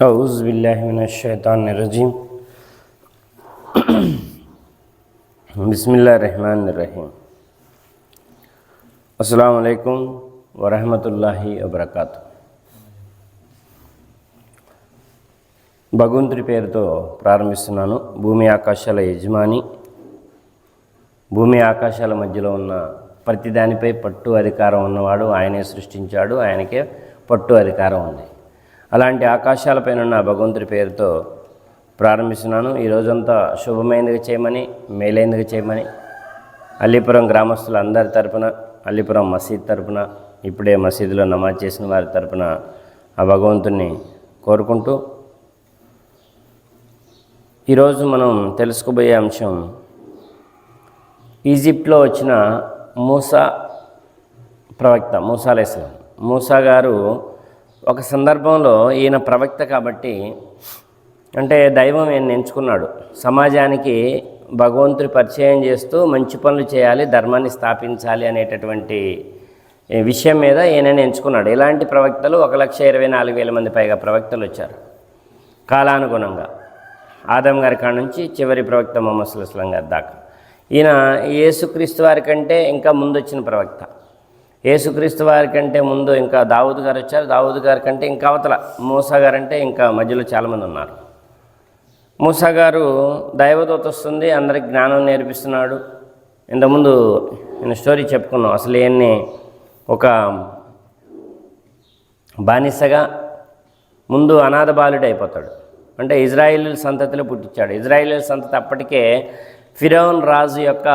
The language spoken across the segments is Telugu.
أعوذ بالله من الشيطان الرجيم بسم الله الرحمن الرحيم అస్సలం అయికం వరహమతుల్లాహి వబర్కాతు భగవంతుడి పేరుతో ప్రారంభిస్తున్నాను భూమి ఆకాశాల యజమాని భూమి ఆకాశాల మధ్యలో ఉన్న ప్రతి దానిపై పట్టు అధికారం ఉన్నవాడు ఆయనే సృష్టించాడు ఆయనకే పట్టు అధికారం ఉంది అలాంటి ఆకాశాలపైన ఉన్న భగవంతుడి పేరుతో ప్రారంభిస్తున్నాను. ఈ రోజంతా శుభమైనదిగా చేయమని మేలైనదిగా చేయమని అల్లిపురం గ్రామస్తుల అందరి తరపున అల్లిపురం మసీద్ తరపున ఇప్పుడే మసీదులో నమాజ్ చేసిన వారి తరపున ఆ భగవంతుణ్ణి కోరుకుంటూ ఈరోజు మనం తెలుసుకోబోయే అంశం ఈజిప్ట్లో వచ్చిన మూసా ప్రవక్త మూసాలేస్లాం మూసా గారు ఒక సందర్భంలో ఈయన ప్రవక్త కాబట్టి అంటే దైవం ఈయన ఎంచుకున్నాడు. సమాజానికి భగవంతుడి పరిచయం చేస్తూ మంచి పనులు చేయాలి ధర్మాన్ని స్థాపించాలి అనేటటువంటి విషయం మీద ఈయనని ఎంచుకున్నాడు. ఇలాంటి ప్రవక్తలు ఒక లక్ష ఇరవై నాలుగు వేల మంది పైగా ప్రవక్తలు వచ్చారు. కాలానుగుణంగా. ఆదం గారి కాడ నుంచి చివరి ప్రవక్త మొహమ్మద్ సుల్లాం గారి దాకా. ఈయన యేసుక్రీస్తు వారి కంటే ఇంకా ముందు వచ్చిన ప్రవక్త. యేసుక్రీస్తు వారి కంటే ముందు ఇంకా దావుద్ గారు వచ్చారు. దావుద్ గారి కంటే ఇంకా అవతల మూసా గారు అంటే ఇంకా మధ్యలో చాలామంది ఉన్నారు. మూసా గారు దైవదూత వస్తుంది అందరికి జ్ఞానం నేర్పిస్తున్నాడు. ఇంతకుముందు నేను స్టోరీ చెప్పుకున్నాం. అసలు ఈయన్ని ఒక బానిసగా ముందు అనాథ బాలుడు అయిపోతాడు. అంటే ఇజ్రాయిల్ సంతతిలో పుట్టించాడు. ఇజ్రాయిల్ సంతతి అప్పటికే ఫిరోన్ రాజు యొక్క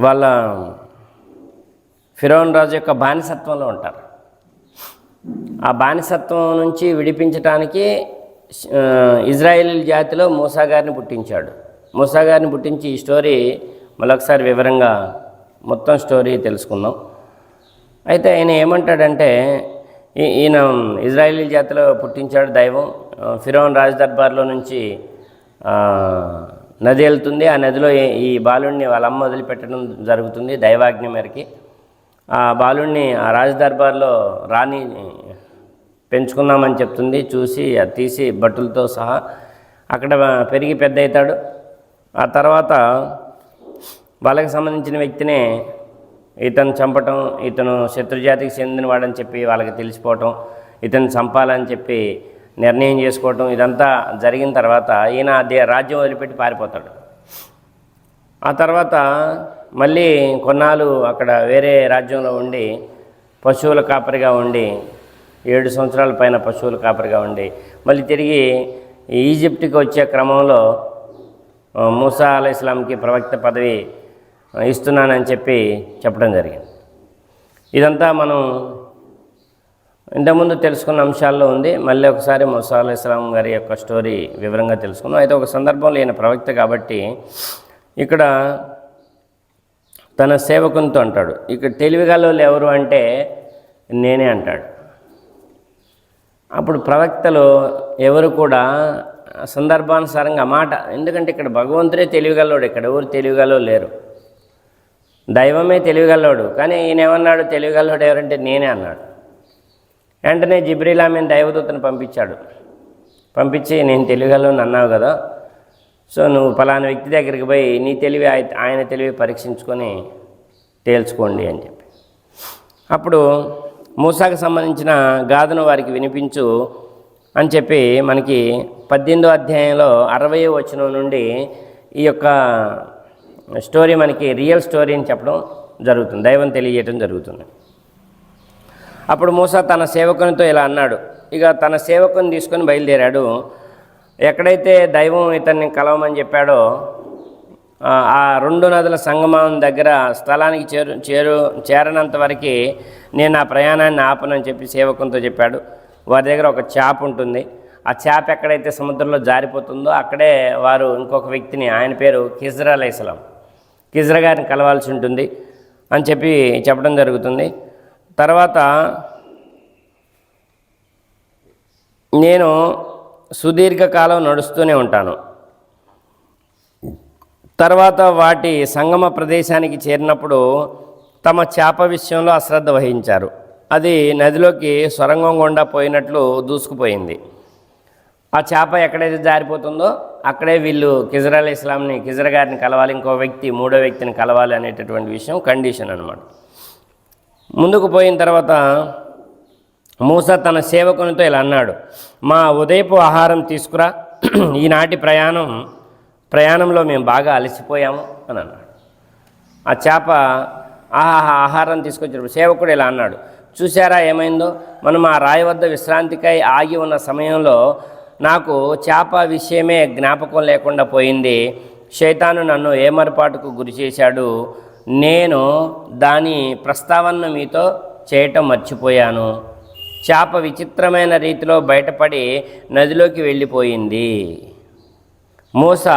వాళ్ళ ఫిరోన్ రాజు యొక్క బానిసత్వంలో ఉంటారు. ఆ బానిసత్వం నుంచి విడిపించటానికి ఇజ్రాయిల్ జాతిలో మూసా గారిని పుట్టించాడు. మూసా గారిని పుట్టించి ఈ స్టోరీ మరొకసారి వివరంగా మొత్తం స్టోరీ తెలుసుకుందాం. అయితే ఆయన ఏమంటాడంటే ఈ- ఈయన ఇజ్రాయిలీ జాతిలో పుట్టించాడు దైవం. ఫిరోన్ రాజ్ దర్బార్లో నుంచి నది వెళ్తుంది. ఆ నదిలో ఈ- బాలుడిని వాళ్ళ అమ్మ వదిలిపెట్టడం జరుగుతుంది దైవాజ్ఞ మేరకి. ఆ బాలుడిని ఆ రాజదర్బార్లో రాణి పెంచుకుందామని చెప్తుంది. చూసి అది తీసి బట్టలతో సహా అక్కడ పెరిగి పెద్ద అవుతాడు ఆ తర్వాత వాళ్ళకి సంబంధించిన వ్యక్తినే ఇతను చంపటం ఇతను శత్రుజాతికి చెందినవాడని చెప్పి వాళ్ళకి తెలిసిపోవటం ఇతను చంపాలని చెప్పి నిర్ణయం చేసుకోవటం ఇదంతా జరిగిన తర్వాత ఈయన అదే రాజ్యం వదిలిపెట్టి పారిపోతాడు. ఆ తర్వాత మళ్ళీ కొన్నాళ్ళు అక్కడ వేరే రాజ్యంలో ఉండి పశువుల కాపరిగా ఉండి ఏడు సంవత్సరాల పైన పశువుల కాపరిగా ఉండి మళ్ళీ తిరిగి ఈజిప్ట్కి వచ్చే క్రమంలో మూసా అలీ ఇస్లాంకి ప్రవక్త పదవి ఇస్తున్నానని చెప్పి చెప్పడం జరిగింది. ఇదంతా మనం ఇంతకుముందు తెలుసుకున్న అంశాల్లో ఉంది. మళ్ళీ ఒకసారి మూసా అలీ ఇస్లాం గారి యొక్క స్టోరీ వివరంగా తెలుసుకున్నాం అయితే ఒక సందర్భంలో ఈయన ప్రవక్త కాబట్టి ఇక్కడ తన సేవకునితో అంటాడు. ఇక్కడ తెలివిగాలో ఎవరు అంటే నేనే అంటాడు. అప్పుడు ప్రవక్తలు ఎవరు కూడా సందర్భానుసారంగా మాట ఎందుకంటే ఇక్కడ భగవంతుడే తెలివిగల్లోడు ఇక్కడ ఎవరు తెలివిగలో లేరు. దైవమే తెలివిగలవాడు. కానీ ఈయన ఏమన్నాడు? తెలివిగలవాడు ఎవరంటే నేనే అన్నాడు. వెంటనే జిబ్రీల్ ఆమె దైవదూతను పంపించాడు. పంపించి నేను తెలియగలను అన్నావు కదా. సో నువ్వు ఫలానా వ్యక్తి దగ్గరికి పోయి నీ తెలివి ఆయన తెలివి పరీక్షించుకొని తేల్చుకోండి అని చెప్పి. అప్పుడు మూసాకు సంబంధించిన గాథను వారికి వినిపించు అని చెప్పి మనకి పద్దెనిమిదో అధ్యాయంలో అరవై వచనం నుండి ఈ యొక్క స్టోరీ మనకి రియల్ స్టోరీ అని చెప్పడం జరుగుతుంది. దైవం తెలియజేయడం జరుగుతుంది. అప్పుడు మూసా తన సేవకునితో ఇలా అన్నాడు ఇక తన సేవకుని తీసుకొని బయలుదేరాడు. ఎక్కడైతే దైవం ఇతన్ని కలవమని చెప్పాడో ఆ రెండు నదుల సంగమం దగ్గర స్థలానికి చేరు చేరు చేరనంత వరకు నేను ఆ ప్రయాణాన్ని ఆపనని చెప్పి సేవకునితో చెప్పాడు. వారి దగ్గర ఒక చేప ఉంటుంది. ఆ చేప ఎక్కడైతే సముద్రంలో జారిపోతుందో అక్కడే వారు ఇంకొక వ్యక్తిని ఆయన పేరు కిజ్రా అలైస్లాం కిజ్రా గారిని కలవాల్సి ఉంటుంది అని చెప్పి చెప్పడం జరుగుతుంది. తర్వాత నేను సుదీర్ఘకాలం నడుస్తూనే ఉంటాను. తర్వాత వాటి సంగమ ప్రదేశానికి చేరినప్పుడు తమ చేప విషయంలో అశ్రద్ధ వహించారు. అది నదిలోకి సొరంగం గుండా పోయినట్లు దూసుకుపోయింది. ఆ చేప ఎక్కడైతే జారిపోతుందో అక్కడే వీళ్ళు కిజరాల్ ఇస్లాంని కిజర గారిని కలవాలి ఇంకో వ్యక్తి మూడో వ్యక్తిని కలవాలి అనేటటువంటి విషయం కండిషన్ అనమాట ముందుకు పోయిన తర్వాత మూస తన సేవకునితో ఇలా అన్నాడు మా ఉదయపు ఆహారం తీసుకురా. ఈనాటి ప్రయాణం ప్రయాణంలో మేము బాగా అలసిపోయాము అని అన్నాడు. ఆ చేప ఆహా ఆహారం తీసుకొచ్చినప్పుడు సేవకుడు ఇలా అన్నాడు చూసారా ఏమైందో? మనం ఆ రాయి వద్ద విశ్రాంతికై ఆగి ఉన్న సమయంలో నాకు చేప విషయమే జ్ఞాపకం లేకుండా పోయింది. శైతాను నన్ను ఏమరపాటుకు గురి చేశాడు. నేను దాని ప్రస్తావనను మీతో చేయటం మర్చిపోయాను. చేప విచిత్రమైన రీతిలో బయటపడి నదిలోకి వెళ్ళిపోయింది. మూస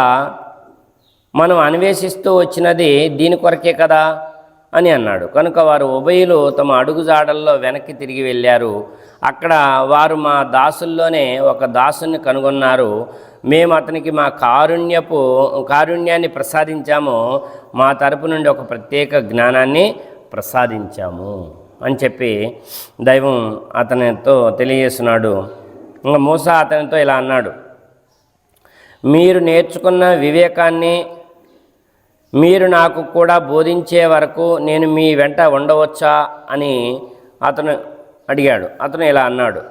మనం అన్వేషిస్తూ వచ్చినది దీని కొరకే కదా? అని అన్నాడు. కనుక వారు ఉభయులు తమ అడుగుజాడల్లో వెనక్కి తిరిగి వెళ్ళారు. అక్కడ వారు మా దాసుల్లోనే ఒక దాసుని కనుగొన్నారు. మేము అతనికి మా కారుణ్యపు కారుణ్యాన్ని ప్రసాదించాము. మా తరపు నుండి ఒక ప్రత్యేక జ్ఞానాన్ని ప్రసాదించాము. అని చెప్పి దైవం అతనితో తెలియజేస్తున్నాడు. ఇంకా మూస అతనితో ఇలా అన్నాడు. మీరు నేర్చుకున్న వివేకాన్ని మీరు నాకు కూడా బోధించే వరకు నేను మీ వెంట ఉండవచ్చా అని అతను అడిగాడు. అతను ఇలా అన్నాడు.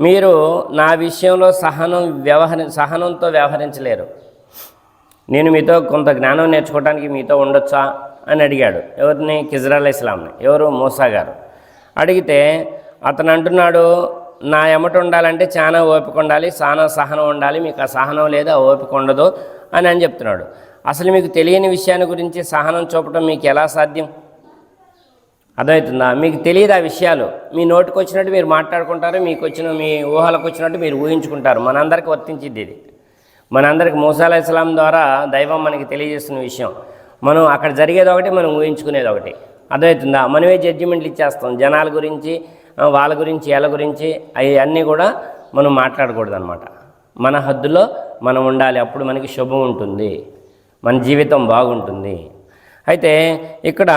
మీరు నా విషయంలో సహనం వ్యవహరి సహనంతో వ్యవహరించలేరు. నేను మీతో కొంత జ్ఞానం నేర్చుకోవడానికి మీతో ఉండొచ్చా? అని అడిగాడు. ఎవరిని? కిజ్రాల్ ఇస్లాంని. ఎవరు? మూసా గారు. అడిగితే అతను అంటున్నాడు నా ఎమట ఉండాలంటే చాలా ఓపిక ఉండాలి చాలా సహనం ఉండాలి మీకు ఆ సహనం లేదు ఆ ఓపిక ఉండదు అని అని చెప్తున్నాడు. అసలు మీకు తెలియని విషయాన్ని గురించి సహనం చూపడం మీకు ఎలా సాధ్యం? అర్థమవుతుందా? మీకు తెలియదు ఆ విషయాలు. మీ నోటికి వచ్చినట్టు మీరు మాట్లాడుకుంటారు మీకు వచ్చిన మీ ఊహలకు వచ్చినట్టు మీరు ఊహించుకుంటారు. మనందరికీ వర్తించింది ఇది. మనందరికి మూసాల ఇస్లాం ద్వారా దైవం మనకి తెలియజేస్తున్న విషయం. మనం అక్కడ జరిగేది ఒకటి మనం ఊహించుకునేది ఒకటి. అర్థమవుతుందా? మనమే జడ్జిమెంట్లు ఇచ్చేస్తాం. జనాల గురించి వాళ్ళ గురించి వీళ్ళ గురించి అవి అన్నీ కూడా మనం మాట్లాడకూడదు అనమాట మన హద్దులో మనం ఉండాలి. అప్పుడు మనకి శుభం ఉంటుంది. మన జీవితం బాగుంటుంది. అయితే ఇక్కడ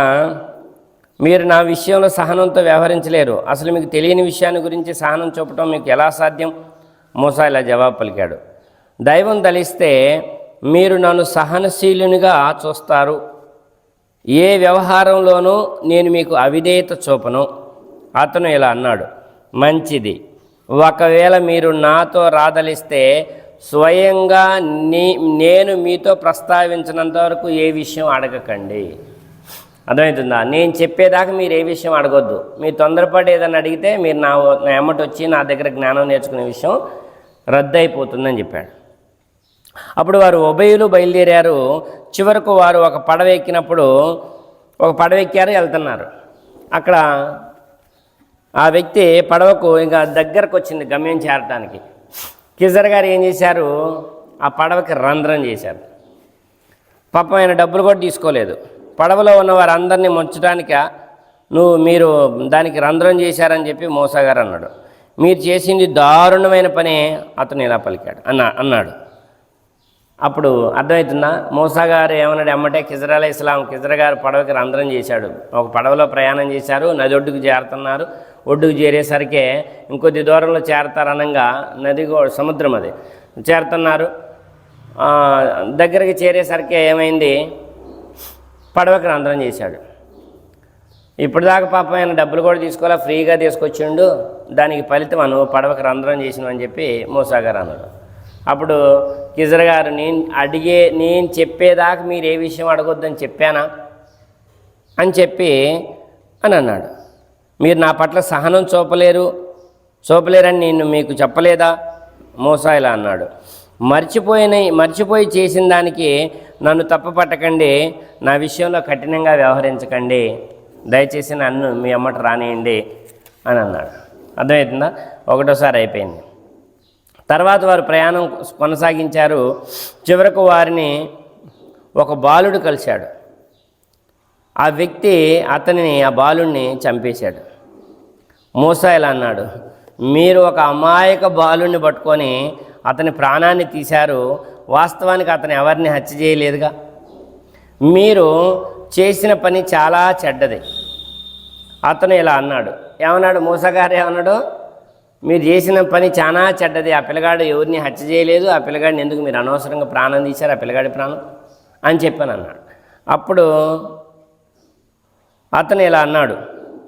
మీరు నా విషయంలో సహనంతో వ్యవహరించలేరు. అసలు మీకు తెలియని విషయాన్ని గురించి సహనం చూపటం మీకు ఎలా సాధ్యం? మూసా ఇలా జవాబు పలికాడు. దైవం తలిస్తే మీరు నన్ను సహనశీలునిగా చూస్తారు. ఏ వ్యవహారంలోనూ నేను మీకు అవిధేయత చూపను. అతను ఇలా అన్నాడు. మంచిది. ఒకవేళ మీరు నాతో రాదలిస్తే స్వయంగా నీ నేను మీతో ప్రస్తావించినంత వరకు ఏ విషయం అడగకండి. అర్థమవుతుందా నేను చెప్పేదాకా మీరు ఏ విషయం అడగొద్దు. మీరు తొందరపడి ఏదైనా అడిగితే మీరు నా నా వచ్చి నా దగ్గర జ్ఞానం నేర్చుకునే విషయం రద్దయిపోతుందని చెప్పాడు. అప్పుడు వారు ఉభయులు బయలుదేరారు. చివరకు వారు ఒక పడవ ఎక్కినప్పుడు ఒక పడవ ఎక్కారు వెళ్తున్నారు. అక్కడ ఆ వ్యక్తి పడవకు ఇంకా దగ్గరకు వచ్చింది గమ్యం చేరటానికి. కిజర్ గారు ఏం చేశారు? ఆ పడవకి రంధ్రం చేశారు. పాపం ఆయన డబ్బులు కూడా తీసుకోలేదు. పడవలో ఉన్న వారందరినీ ముంచడానిక నువ్వు మీరు దానికి రంధ్రం చేశారని చెప్పి మోసగారు అన్నాడు. మీరు చేసింది దారుణమైన పని అతను ఇలా పలికాడు అన్నా అన్నాడు. అప్పుడు అర్థమవుతుందా? మూసా గారు ఏమన్నాడు? ఎమ్మటే కిజరాల ఇస్లాం కిజర గారు పడవకి రంధ్రం చేశాడు. ఒక పడవలో ప్రయాణం చేశారు నది ఒడ్డుకు చేరుతున్నారు. ఒడ్డుకు చేరేసరికే ఇంకొద్ది దూరంలో చేరతారనంగా నది సముద్రం అది. చేరుతున్నారు. దగ్గరికి చేరేసరికి ఏమైంది? పడవకి రంధ్రం చేశాడు. ఇప్పటిదాకా పాపం ఆయన డబ్బులు కూడా తీసుకోవాలా ఫ్రీగా తీసుకొచ్చిండు. దానికి ఫలితం అను పడవకి రంధ్రం చేసినావు అని చెప్పి మోసాగారు అన్నాడు. అప్పుడు కిజర్ గారు నేను అడిగే నేను చెప్పేదాకా మీరు ఏ విషయం అడగొద్దని చెప్పానా? అని చెప్పి అని అన్నాడు. మీరు నా పట్ల సహనం చూపలేరు. చూపలేరని నేను మీకు చెప్పలేదా? మోసా ఇలా అన్నాడు. మర్చిపోయిన మర్చిపోయి చేసిన దానికి నన్ను తప్పు పట్టకండి నా విషయంలో కఠినంగా వ్యవహరించకండి. దయచేసి నన్ను మీ అమ్మట రానియండి అని అన్నాడు. అర్థమవుతుందా ఒకటోసారి అయిపోయింది. తర్వాత వారు ప్రయాణం కొనసాగించారు. చివరకు వారిని ఒక బాలుడు కలిశాడు. ఆ వ్యక్తి అతనిని ఆ బాలుడిని చంపేశాడు. మూసా ఇలా అన్నాడు మీరు ఒక అమాయక బాలుడిని పట్టుకొని అతని ప్రాణాన్ని తీశారు. వాస్తవానికి అతను ఎవరిని హత్య చేయలేదుగా? మీరు చేసిన పని చాలా చెడ్డది. అతను ఇలా అన్నాడు. ఏమన్నాడు మూసగారు ఏమన్నాడు? మీరు చేసిన పని చాలా చెడ్డది. ఆ పిల్లగాడు ఎవరిని హత్య చేయలేదు. ఆ పిల్లగాడిని ఎందుకు మీరు అనవసరంగా ప్రాణం తీశారు? ఆ పిల్లగాడి ప్రాణం అని చెప్పాను అన్నాడు. అప్పుడు అతను ఇలా అన్నాడు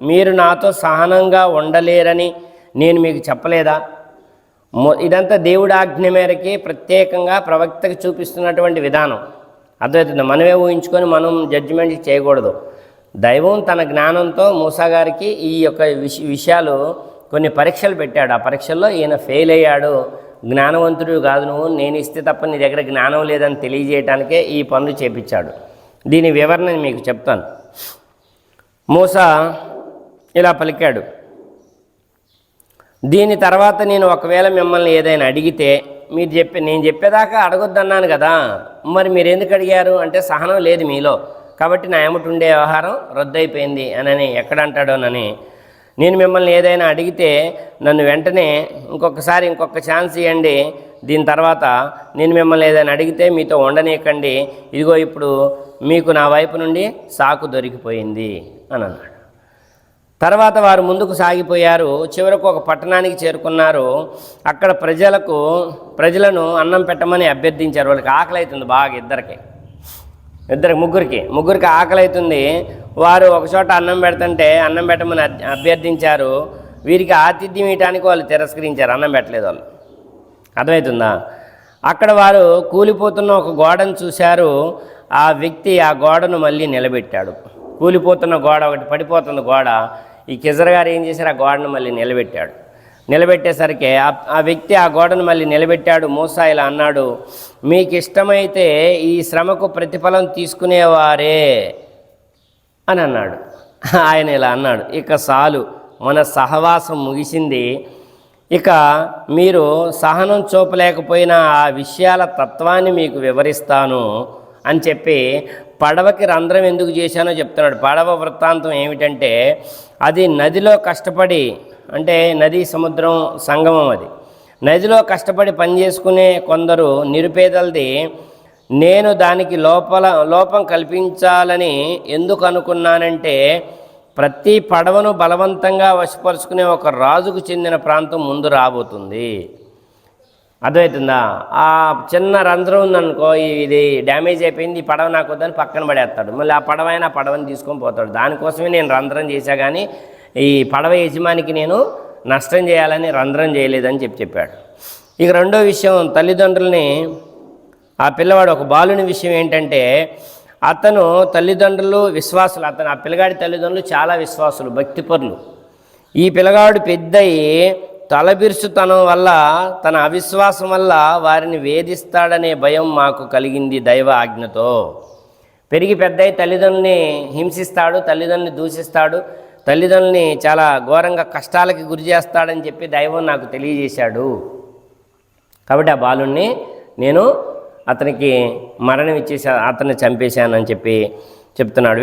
మీరు నాతో సహనంగా ఉండలేరని నేను మీకు చెప్పలేదా? ఇదంతా దేవుడి ఆజ్ఞ మేరకి ప్రత్యేకంగా ప్రవక్తకు చూపిస్తున్నటువంటి విధానం. అర్థమవుతుంది? మనమే ఊహించుకొని మనం జడ్జిమెంట్ చేయకూడదు. దైవం తన జ్ఞానంతో మూసా గారికి ఈ యొక్క విష విషయాలు కొన్ని పరీక్షలు పెట్టాడు. ఆ పరీక్షల్లో ఈయన ఫెయిల్ అయ్యాడు. జ్ఞానవంతుడు కాదు నువ్వు. నేను ఇస్తే తప్ప నీ దగ్గర జ్ఞానం లేదని తెలియజేయడానికే ఈ పనులు చేపించాడు. దీని వివరణ నేను మీకు చెప్తాను. మూసా ఇలా పలికాడు. దీని తర్వాత నేను ఒకవేళ మిమ్మల్ని ఏదైనా అడిగితే మీరు చెప్పే నేను చెప్పేదాకా అడగొద్దన్నాను కదా. మరి మీరు ఎందుకు అడిగారు? అంటే సహనం లేదు మీలో. కాబట్టి నా ఎమటి ఉండే వ్యవహారం రద్దయిపోయింది అని ఎక్కడ అంటాడోనని నేను మిమ్మల్ని ఏదైనా అడిగితే నన్ను వెంటనే ఇంకొకసారి ఇంకొక ఛాన్స్ ఇవ్వండి. దీని తర్వాత నేను మిమ్మల్ని ఏదైనా అడిగితే మీతో ఉండనీయకండి. ఇదిగో ఇప్పుడు మీకు నా వైపు నుండి సాకు దొరికిపోయింది అని అన్నాడు. తర్వాత వారు ముందుకు సాగిపోయారు. చివరకు ఒక పట్టణానికి చేరుకున్నారు. అక్కడ ప్రజలకు ప్రజలను అన్నం పెట్టమని అభ్యర్థించారు. వాళ్ళకి ఆకలి అవుతుంది బాగా ఇద్దరికి. ఇద్దరికి ముగ్గురికి. ముగ్గురికి ఆకలి అవుతుంది వారు ఒక చోట అన్నం పెడుతుంటే అన్నం పెట్టమని అభ్యర్థించారు. వీరికి ఆతిథ్యం ఇవ్వటానికి వాళ్ళు తిరస్కరించారు. అన్నం పెట్టలేదు వాళ్ళు. అర్థమవుతుందా అక్కడ వారు కూలిపోతున్న ఒక గోడను చూశారు. ఆ వ్యక్తి ఆ గోడను మళ్ళీ నిలబెట్టాడు. కూలిపోతున్న గోడ ఒకటి పడిపోతున్న గోడ. ఈ కిజర్ గారు ఏం చేశారు? ఆ గోడను మళ్ళీ నిలబెట్టాడు. నిలబెట్టేసరికి ఆ- వ్యక్తి ఆ గోడను మళ్ళీ నిలబెట్టాడు. మూసా ఇలా అన్నాడు మీకు ఇష్టమైతే ఈ శ్రమకు ప్రతిఫలం తీసుకునేవారే అని అన్నాడు. ఆయన ఇలా అన్నాడు ఇక సాలు మన సహవాసం ముగిసింది. ఇక మీరు సహనం చూపలేకపోయిన ఆ విషయాల తత్వాన్ని మీకు వివరిస్తాను అని చెప్పి పడవకి రంధ్రం ఎందుకు చేశానో చెప్తున్నాడు. పడవ వృత్తాంతం ఏమిటంటే అది నదిలో కష్టపడి అంటే నది సముద్రం సంగమం అది. నదిలో కష్టపడి పనిచేసుకునే కొందరు నిరుపేదలది నేను దానికి లోపల లోపం కల్పించాలని ఎందుకు అనుకున్నానంటే ప్రతి పడవను బలవంతంగా వశపరుచుకునే ఒక రాజుకు చెందిన ప్రాంతం ముందు రాబోతుంది. అర్థమవుతుందా? ఆ చిన్న రంధ్రం ఉందనుకో ఇది డ్యామేజ్ అయిపోయింది ఈ పడవ నాకు వద్దని పక్కన పడేస్తాడు. మళ్ళీ ఆ పడవ అయినా పడవని తీసుకొని పోతాడు. దానికోసమే నేను రంధ్రం చేశా కానీ ఈ పడవ యజమానికి నేను నష్టం చేయాలని రంధ్రం చేయలేదని చెప్పి చెప్పాడు. ఇక రెండో విషయం తల్లిదండ్రుల్ని ఆ పిల్లవాడు ఒక బాలుని విషయం ఏంటంటే అతను తల్లిదండ్రులు విశ్వాసులు అతను ఆ పిల్లగాడి తల్లిదండ్రులు చాలా విశ్వాసులు భక్తిపరులు. ఈ పిల్లగాడు పెద్దయి తలబిరుసుతనం వల్ల తన అవిశ్వాసం వల్ల వారిని వేధిస్తాడనే భయం మాకు కలిగింది దైవ ఆజ్ఞతో. పెరిగి పెద్దయి తల్లిదండ్రుల్ని హింసిస్తాడు తల్లిదండ్రుల్ని దూషిస్తాడు తల్లిదండ్రుల్ని చాలా ఘోరంగా కష్టాలకి గురి చేస్తాడని చెప్పి దైవం నాకు తెలియజేశాడు. కాబట్టి ఆ బాలుణ్ణి నేను అతనికి మరణం ఇచ్చేసా అతన్ని చంపేశానని చెప్పి చెప్తున్నాడు.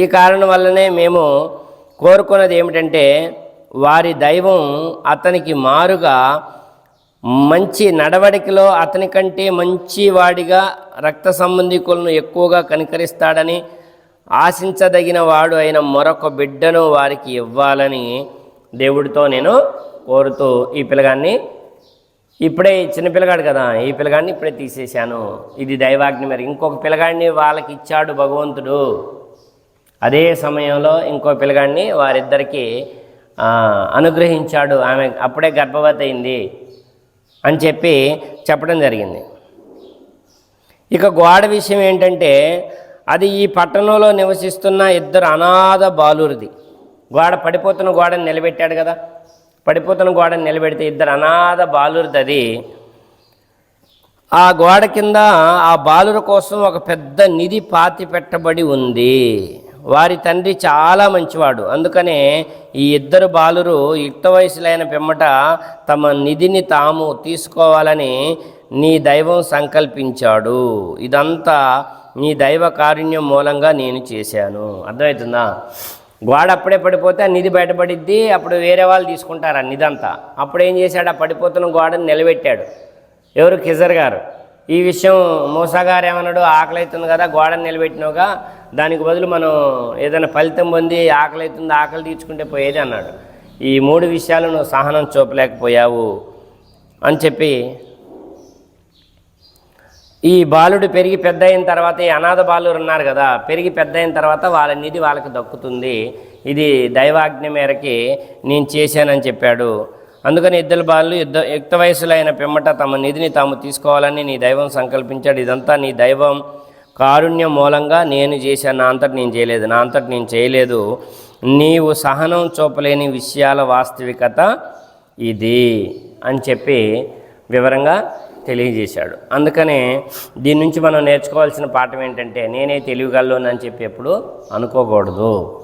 ఈ కారణం వల్లనే మేము కోరుకున్నది ఏమిటంటే వారి దైవం అతనికి మారుగా మంచి నడవడికలో అతని కంటే మంచి వాడిగా రక్త సంబంధికులను ఎక్కువగా కనికరిస్తాడని ఆశించదగిన వాడు అయిన మరొక బిడ్డను వారికి ఇవ్వాలని దేవుడితో నేను కోరుతూ ఈ పిల్లగాన్ని ఇప్పుడే చిన్న పిల్లగాడు కదా ఈ పిల్లగాడిని ఇప్పుడే తీసేశాను. ఇది దైవాగ్ని మరి. ఇంకొక పిల్లగాడిని వాళ్ళకి ఇచ్చాడు భగవంతుడు. అదే సమయంలో ఇంకో పిల్లగాడిని వారిద్దరికి అనుగ్రహించాడు. ఆమె అప్పుడే గర్భవతి అయింది అని చెప్పి చెప్పడం జరిగింది. ఇక గోడ విషయం ఏంటంటే అది ఈ పట్టణంలో నివసిస్తున్న ఇద్దరు అనాథ బాలురిది. గోడ పడిపోతున్న గోడని నిలబెట్టాడు కదా. పడిపోతున్న గోడని నిలబెడితే ఇద్దరు అనాథ బాలురిది అది ఆ గోడ కింద ఆ బాలుర కోసం ఒక పెద్ద నిధి పాతి పెట్టబడి ఉంది. వారి తండ్రి చాలా మంచివాడు. అందుకనే ఈ ఇద్దరు బాలురు యుక్త వయసులైన పిమ్మట తమ నిధిని తాము తీసుకోవాలని నీ దైవం సంకల్పించాడు. ఇదంతా నీ దైవ కారుణ్యం మూలంగా నేను చేశాను. అర్థమవుతుందా? గోడ అప్పుడే పడిపోతే ఆ నిధి బయటపడిద్ది అప్పుడు వేరే వాళ్ళు తీసుకుంటారు ఆ నిధంతా. అప్పుడు ఏం చేశాడు? ఆ పడిపోతున్న గోడను నిలబెట్టాడు. ఎవరు? కిజర్ గారు. ఈ విషయం మూసా గారు ఏమన్నాడు? ఆకలి అవుతుంది కదా గోడను నిలబెట్టినావుగా దానికి బదులు మనం ఏదైనా ఫలితం పొంది ఆకలి అవుతుంది ఆకలి తీర్చుకుంటే పోయేది అన్నాడు. ఈ మూడు విషయాలు నువ్వు సహనం చూపలేకపోయావు అని చెప్పి ఈ బాలుడు పెరిగి పెద్ద అయిన తర్వాత ఈ అనాథ బాలురు ఉన్నారు కదా పెరిగి పెద్ద అయిన తర్వాత వాళ్ళ నిధి వాళ్ళకి దక్కుతుంది. ఇది దైవాజ్ఞ మేరకి నేను చేశానని చెప్పాడు. అందుకని ఇద్దరు బాలు యుద్ధ యుక్త వయసులో అయిన పిమ్మట తమ నిధిని తాము తీసుకోవాలని నీ దైవం సంకల్పించాడు. ఇదంతా నీ దైవం కారుణ్యం మూలంగా నేను చేశాను. నా అంతటి నేను చేయలేదు. నా అంతటి నేను చేయలేదు. నీవు సహనం చూపలేని విషయాల వాస్తవికత ఇది అని చెప్పి వివరంగా తెలియజేశాడు. అందుకనే దీని నుంచి మనం నేర్చుకోవాల్సిన పాఠం ఏంటంటే నేనే తెలివిగల్లోనని చెప్పి ఎప్పుడు అనుకోకూడదు.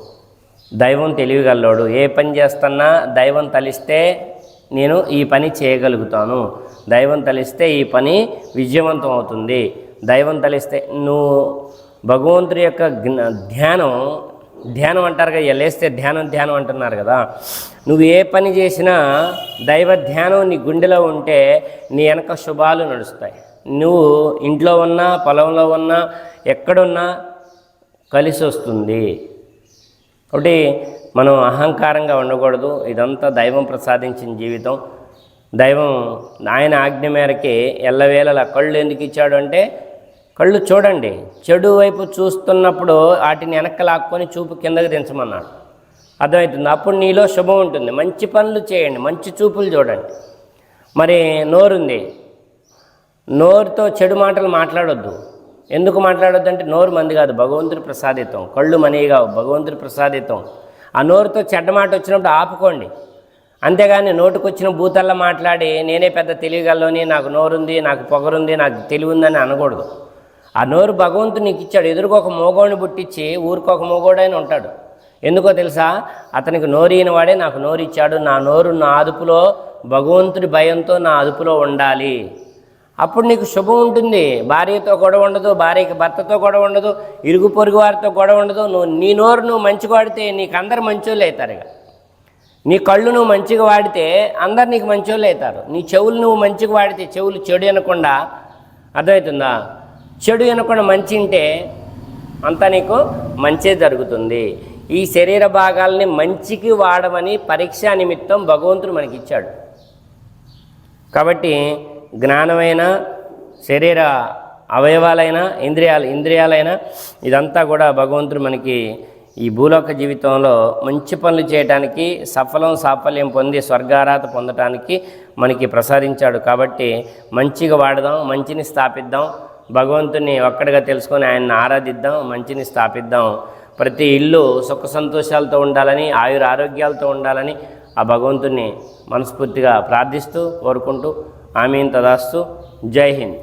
దైవం తెలివిగల్లోడు. ఏ పని చేస్తున్నా దైవం తలిస్తే నేను ఈ పని చేయగలుగుతాను. దైవం తలిస్తే ఈ పని విజయవంతం అవుతుంది. దైవం తలిస్తే నువ్వు భగవంతుడి యొక్క జ్ఞ- ధ్యానం ధ్యానం అంటారు కదా లేస్తే ధ్యానం ధ్యానం అంటున్నారు కదా. నువ్వు ఏ పని చేసినా దైవ ధ్యానం నీ గుండెలో ఉంటే నీ వెనక శుభాలు నడుస్తాయి. నువ్వు ఇంట్లో ఉన్నా పొలంలో ఉన్నా ఎక్కడున్నా కలిసి వస్తుంది. ఒకటి మనం అహంకారంగా ఉండకూడదు. ఇదంతా దైవం ప్రసాదించిన జీవితం. దైవం ఆయన ఆజ్ఞ మేరకి ఎల్లవేళలా కళ్ళు ఎందుకు ఇచ్చాడు అంటే కళ్ళు చూడండి. చెడు వైపు చూస్తున్నప్పుడు వాటిని వెనక్కి లాక్కొని చూపు కిందకి దించమన్నాడు. అర్థమవుతుంది? అప్పుడు నీలో శుభం ఉంటుంది. మంచి పనులు చేయండి. మంచి చూపులు చూడండి. మరి నోరుంది. నోరుతో చెడు మాటలు మాట్లాడొద్దు. ఎందుకు మాట్లాడొద్దు అంటే నోరు మంది కాదు. భగవంతుడి ప్రసాదితం. కళ్ళు మనీ కావు. భగవంతుడి ప్రసాదితం. ఆ నోరుతో చెడ్డ మాట వచ్చినప్పుడు ఆపుకోండి. అంతేగాని నోటుకొచ్చిన భూతల్లో మాట్లాడి నేనే పెద్ద తెలివిగల్లోని నాకు నోరుంది నాకు పొగరుంది నాకు తెలివి ఉందని అనకూడదు. ఆ నోరు భగవంతుడు నీకు ఇచ్చాడు. ఎదురుకు ఒక మోగోడిని పుట్టించి ఊరికి ఒక మోగోడైన ఉంటాడు. ఎందుకో తెలుసా? అతనికి నోరిన వాడే నాకు నోరు ఇచ్చాడు నా నోరు నా అదుపులో భగవంతుడి భయంతో నా అదుపులో ఉండాలి. అప్పుడు నీకు శుభం ఉంటుంది. భార్యతో గొడవ ఉండదు భార్యకి భర్తతో గొడవ ఉండదు ఇరుగు పొరుగు వారితో గొడవ ఉండదు. నువ్వు నీ నోరు నువ్వు మంచిగా వాడితే నీకు అందరు మంచోళ్ళు అవుతారు ఇక. నీ కళ్ళు నువ్వు మంచిగా వాడితే అందరు నీకు మంచోళ్ళు అవుతారు. నీ చెవులు నువ్వు మంచిగా వాడితే చెవులు చెడు అనకుండా అర్థమవుతుందా? చెడు అనకుండా మంచి ఉంటే అంతా నీకు మంచే జరుగుతుంది. ఈ శరీర భాగాల్ని మంచికి వాడమని పరీక్షా నిమిత్తం భగవంతుడు మనకి ఇచ్చాడు కాబట్టి జ్ఞానమైన శరీర అవయవాలైనా ఇంద్రియాలు ఇంద్రియాలైనా ఇదంతా కూడా భగవంతుడు మనకి ఈ భూలోక జీవితంలో మంచి పనులు చేయడానికి సఫలం సాఫల్యం పొంది స్వర్గారాత పొందటానికి మనకి ప్రసాదించాడు. కాబట్టి మంచిగా వాడదాం మంచిని స్థాపిద్దాం. భగవంతుని ఒక్కడిగా తెలుసుకొని ఆయన్ని ఆరాధిద్దాం మంచిని స్థాపిద్దాం. ప్రతి ఇల్లు సుఖ సంతోషాలతో ఉండాలని ఆయుర ఆరోగ్యాలతో ఉండాలని ఆ భగవంతుని మనస్ఫూర్తిగా ప్రార్థిస్తూ కోరుకుంటూ ఆమె తదాస్తు. జై హింద్.